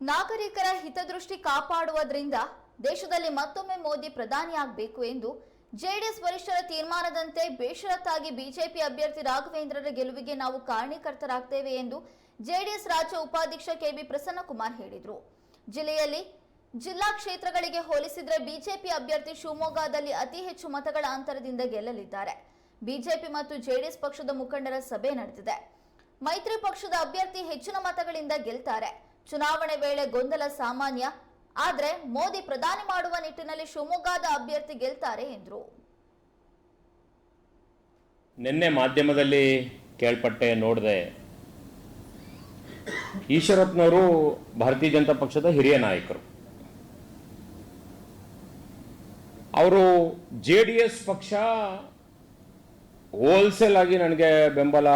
ನಾಗರಿಕರ ಹಿತದೃಷ್ಟಿ ಕಾಪಾಡುವುದರಿಂದ ದೇಶದಲ್ಲಿ ಮತ್ತೊಮ್ಮೆ ಮೋದಿ ಪ್ರಧಾನಿಯಾಗಬೇಕು ಎಂದು ಜೆಡಿಎಸ್ ವರಿಷ್ಠರ ತೀರ್ಮಾನದಂತೆ ಬೇಷರತ್ತಾಗಿ ಬಿಜೆಪಿ ಅಭ್ಯರ್ಥಿ ರಾಘವೇಂದ್ರರ ಗೆಲುವಿಗೆ ನಾವು ಕಾರಣೀಕರ್ತರಾಗ್ತೇವೆ ಎಂದು ಜೆಡಿಎಸ್ ರಾಜ್ಯ ಉಪಾಧ್ಯಕ್ಷ ಕೆಬಿ ಪ್ರಸನ್ನಕುಮಾರ್ ಹೇಳಿದರು. ಜಿಲ್ಲೆಯಲ್ಲಿ ಜಿಲ್ಲಾ ಕ್ಷೇತ್ರಗಳಿಗೆ ಹೋಲಿಸಿದರೆ ಬಿಜೆಪಿ ಅಭ್ಯರ್ಥಿ ಶಿವಮೊಗ್ಗದಲ್ಲಿ ಅತಿ ಹೆಚ್ಚು ಮತಗಳ ಅಂತರದಿಂದ ಗೆಲ್ಲಲಿದ್ದಾರೆ. ಬಿಜೆಪಿ ಮತ್ತು ಜೆಡಿಎಸ್ ಪಕ್ಷದ ಮುಖಂಡರ ಸಭೆ ನಡೆದಿದೆ. ಮೈತ್ರಿ ಪಕ್ಷದ ಅಭ್ಯರ್ಥಿ ಹೆಚ್ಚಿನ ಮತಗಳಿಂದ ಗೆಲ್ತಾರೆ. ಚುನಾವಣೆ ವೇಳೆ ಗೊಂದಲ ಸಾಮಾನ್ಯ, ಆದರೆ ಮೋದಿ ಪ್ರಧಾನಿ ಮಾಡುವ ನಿಟ್ಟಿನಲ್ಲಿ ಶಿವಮೊಗ್ಗದ ಅಭ್ಯರ್ಥಿ ಗೆಲ್ತಾರೆ ಎಂದರು. ನಿನ್ನೆ ಮಾಧ್ಯಮದಲ್ಲಿ ಕೇಳ್ಪಟ್ಟೆ ನೋಡಿದೆ ಈಶ್ವರತ್ನವರು ಭಾರತೀಯ ಜನತಾ ಪಕ್ಷದ ಹಿರಿಯ ನಾಯಕರು. ಅವರು ಜೆ ಡಿ ಎಸ್ ಪಕ್ಷ ಹೋಲ್ಸೇಲ್ ಆಗಿ ನನಗೆ ಬೆಂಬಲ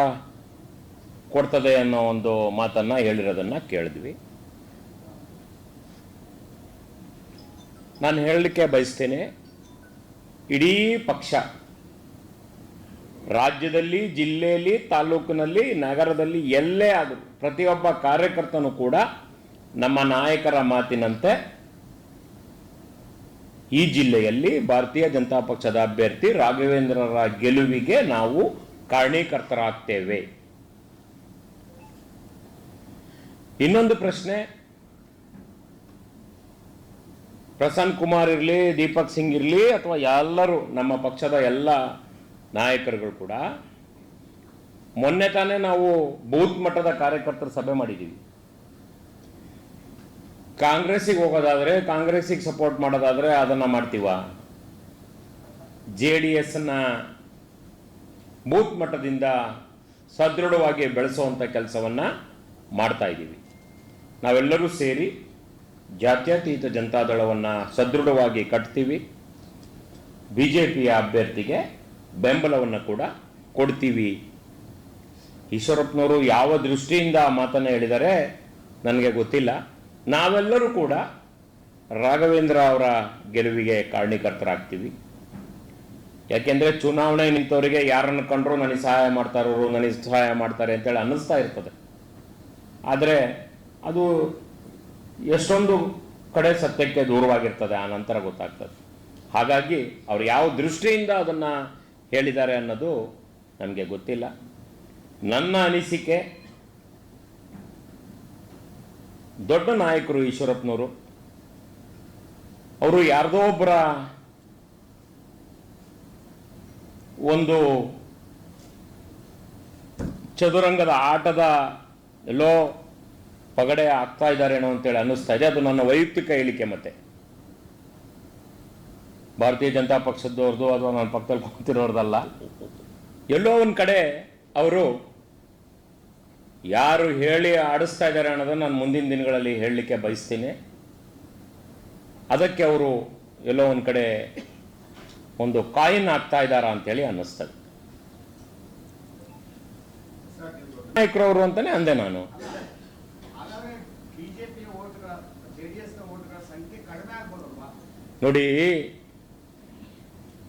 ಕೊಡ್ತದೆ ಅನ್ನೋ ಒಂದು ಮಾತನ್ನ ಹೇಳಿರೋದನ್ನ ಕೇಳಿದ್ವಿ. ನಾನು ಹೇಳಲಿಕ್ಕೆ ಬಯಸ್ತೇನೆ, ಇಡೀ ಪಕ್ಷ ರಾಜ್ಯದಲ್ಲಿ, ಜಿಲ್ಲೆಯಲ್ಲಿ, ತಾಲೂಕಿನಲ್ಲಿ, ನಗರದಲ್ಲಿ ಎಲ್ಲೇ ಆದರೂ, ಪ್ರತಿಯೊಬ್ಬ ಕಾರ್ಯಕರ್ತನೂ ಕೂಡ ನಮ್ಮ ನಾಯಕರ ಮಾತಿನಂತೆ ಈ ಜಿಲ್ಲೆಯಲ್ಲಿ ಭಾರತೀಯ ಜನತಾ ಪಕ್ಷದ ಅಭ್ಯರ್ಥಿ ರಾಘವೇಂದ್ರರ ಗೆಲುವಿಗೆ ನಾವು ಕಾರಣೀಕರ್ತರಾಗ್ತೇವೆ. ಇನ್ನೊಂದು ಪ್ರಶ್ನೆ. ಪ್ರಸನ್ನ ಕುಮಾರ್ ಇರಲಿ, ದೀಪಕ್ ಸಿಂಗ್ ಇರಲಿ, ಅಥವಾ ಎಲ್ಲರೂ ನಮ್ಮ ಪಕ್ಷದ ಎಲ್ಲ ನಾಯಕರುಗಳು ಕೂಡ, ಮೊನ್ನೆ ತಾನೇ ನಾವು ಬೂತ್ ಮಟ್ಟದ ಕಾರ್ಯಕರ್ತರ ಸಭೆ ಮಾಡಿದ್ದೀವಿ ಕಾಂಗ್ರೆಸ್ಸಿಗೆ ಹೋಗೋದಾದ್ರೆ, ಕಾಂಗ್ರೆಸ್ಸಿಗೆ ಸಪೋರ್ಟ್ ಮಾಡೋದಾದ್ರೆ ಅದನ್ನು ಮಾಡ್ತೀವ? ಜೆ ಡಿ ಎಸ್ನ ಬೂತ್ ಮಟ್ಟದಿಂದ ಸದೃಢವಾಗಿ ಬೆಳೆಸುವಂಥ ಕೆಲಸವನ್ನ ಮಾಡ್ತಾ ಇದ್ದೀವಿ ನಾವೆಲ್ಲರೂ ಸೇರಿ ಜಾತ್ಯತೀತ ಜನತಾದಳವನ್ನು ಸದೃಢವಾಗಿ ಕಟ್ತೀವಿ. ಬಿ ಜೆ ಪಿಯ ಅಭ್ಯರ್ಥಿಗೆ ಬೆಂಬಲವನ್ನು ಕೂಡ ಕೊಡ್ತೀವಿ. ಈಶ್ವರಪ್ಪನವರು ಯಾವ ದೃಷ್ಟಿಯಿಂದ ಮಾತನ್ನು ಹೇಳಿದರೆ ನನಗೆ ಗೊತ್ತಿಲ್ಲ. ನಾವೆಲ್ಲರೂ ಕೂಡ ರಾಘವೇಂದ್ರ ಅವರ ಗೆಲುವಿಗೆ ಕಾರಣೀಕರ್ತರಾಗ್ತೀವಿ. ಯಾಕೆಂದರೆ ಚುನಾವಣೆ ನಿಂತವರಿಗೆ ಯಾರನ್ನು ಕಂಡ್ರು ನನಗೆ ಸಹಾಯ ಮಾಡ್ತಾರೋರು ನನಗೆ ಸಹಾಯ ಮಾಡ್ತಾರೆ ಅಂತೇಳಿ ಅನ್ನಿಸ್ತಾ ಇರ್ತದೆ. ಆದರೆ ಅದು ಎಷ್ಟೊಂದು ಕಡೆ ಸತ್ಯಕ್ಕೆ ದೂರವಾಗಿರ್ತದೆ, ಆ ನಂತರ ಗೊತ್ತಾಗ್ತದೆ. ಹಾಗಾಗಿ ಅವರು ಯಾವ ದೃಷ್ಟಿಯಿಂದ ಅದನ್ನು ಹೇಳಿದ್ದಾರೆ ಅನ್ನೋದು ನನಗೆ ಗೊತ್ತಿಲ್ಲ. ನನ್ನ ಅನಿಸಿಕೆ, ದೊಡ್ಡ ನಾಯಕರು ಈಶ್ವರಪ್ಪನವರು, ಅವರು ಯಾರದೋ ಒಬ್ಬರ ಒಂದು ಚದುರಂಗದ ಆಟದ ಎಲ್ಲೋ ಪಗಡೆ ಆಗ್ತಾ ಇದ್ದಾರೇನೋ ಅಂತೇಳಿ ಅನ್ನಿಸ್ತಾ ಇದೆ. ಅದು ನನ್ನ ವೈಯಕ್ತಿಕ ಹೇಳಿಕೆ ಮತ್ತೆ. ಭಾರತೀಯ ಜನತಾ ಪಕ್ಷದವ್ರದ್ದು ಅಥವಾ ನನ್ನ ಪಕ್ಕದಲ್ಲಿ ಕೂತಿರೋರ್ದಲ್ಲ. ಎಲ್ಲೋ ಒಂದು ಕಡೆ ಅವರು ಯಾರು ಹೇಳಿ ಆಡಿಸ್ತಾ ಇದ್ದಾರೆ ಅನ್ನೋದನ್ನು ನಾನು ಮುಂದಿನ ದಿನಗಳಲ್ಲಿ ಹೇಳಲಿಕ್ಕೆ ಬಯಸ್ತೀನಿ. ಅದಕ್ಕೆ ಅವರು ಎಲ್ಲೋ ಒಂದು ಕಡೆ ಒಂದು ಕಾಯಿನ್ ಆಗ್ತಾ ಇದ್ದಾರಾ ಅಂತೇಳಿ ಅನ್ನಿಸ್ತದೆ. ನಾಯಕರವರು ಅಂತಾನೆ ಅಂದೆ ನಾನು. ನೋಡಿ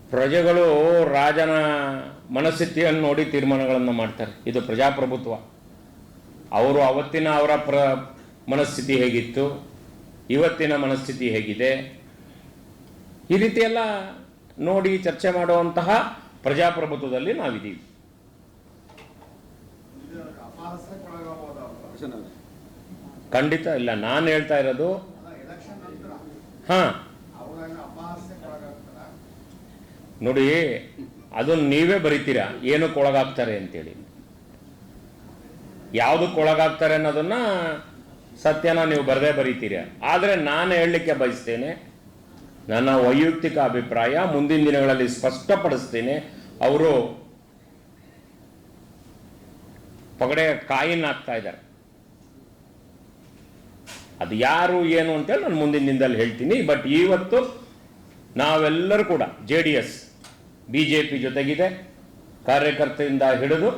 ಪ್ರಜೆಗಳು ರಾಜನ ಮನಸ್ಥಿತಿಯನ್ನು ನೋಡಿ ತೀರ್ಮಾನಗಳನ್ನು ಮಾಡ್ತಾರೆ. ಇದು ಪ್ರಜಾಪ್ರಭುತ್ವ. ಅವರು ಅವತ್ತಿನ ಅವರ ಪ್ರ ಮನಸ್ಥಿತಿ ಹೇಗಿತ್ತು? ಇವತ್ತಿನ ಮನಸ್ಥಿತಿ ಹೇಗಿದೆ? ಈ ರೀತಿಯೆಲ್ಲ ನೋಡಿ ಚರ್ಚೆ ಮಾಡುವಂತಹ ಪ್ರಜಾಪ್ರಭುತ್ವದಲ್ಲಿ ನಾವಿದ್ದೀವಿ. ಖಂಡಿತ ಇಲ್ಲ. ನಾನು ಹೇಳ್ತಾ ಇರೋದು ಹಾಂ. ನೋಡಿ, ಅದನ್ನು ನೀವೇ ಬರಿತೀರಾ? ಏನಕ್ಕೆ ಒಳಗಾಗ್ತಾರೆ ಅಂತೇಳಿ. ಯಾವುದಕ್ಕೆ ಒಳಗಾಗ್ತಾರೆ ಅನ್ನೋದನ್ನ ಸತ್ಯನ ನೀವು ಬರದೇ ಬರೀತೀರಾ. ಆದರೆ ನಾನು ಹೇಳಲಿಕ್ಕೆ ಬಯಸ್ತೇನೆ, ನನ್ನ ವೈಯಕ್ತಿಕ ಅಭಿಪ್ರಾಯ ಮುಂದಿನ ದಿನಗಳಲ್ಲಿ ಸ್ಪಷ್ಟಪಡಿಸ್ತೇನೆ. ಅವರು ಪಗಡೆ ಕಾಯಿನ್ ಆಗ್ತಾ ಇದ್ದಾರೆ. ಅದು ಯಾರು, ಏನು ಅಂತೇಳಿ ನಾನು ಮುಂದಿನ ದಿನದಲ್ಲಿ ಹೇಳ್ತೀನಿ. ಬಟ್ ಇವತ್ತು ನಾವೆಲ್ಲರೂ ಕೂಡ J D S B J P ಜೊತೆಗಿದೆ. ಕಾರ್ಯಕರ್ತೆಯಿಂದ ಹಿಡಿದು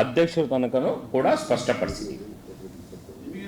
ಅಧ್ಯಕ್ಷರ ತನಕನೂ ಕೂಡ ಸ್ಪಷ್ಟಪಡಿಸಿದ್ದೀವಿ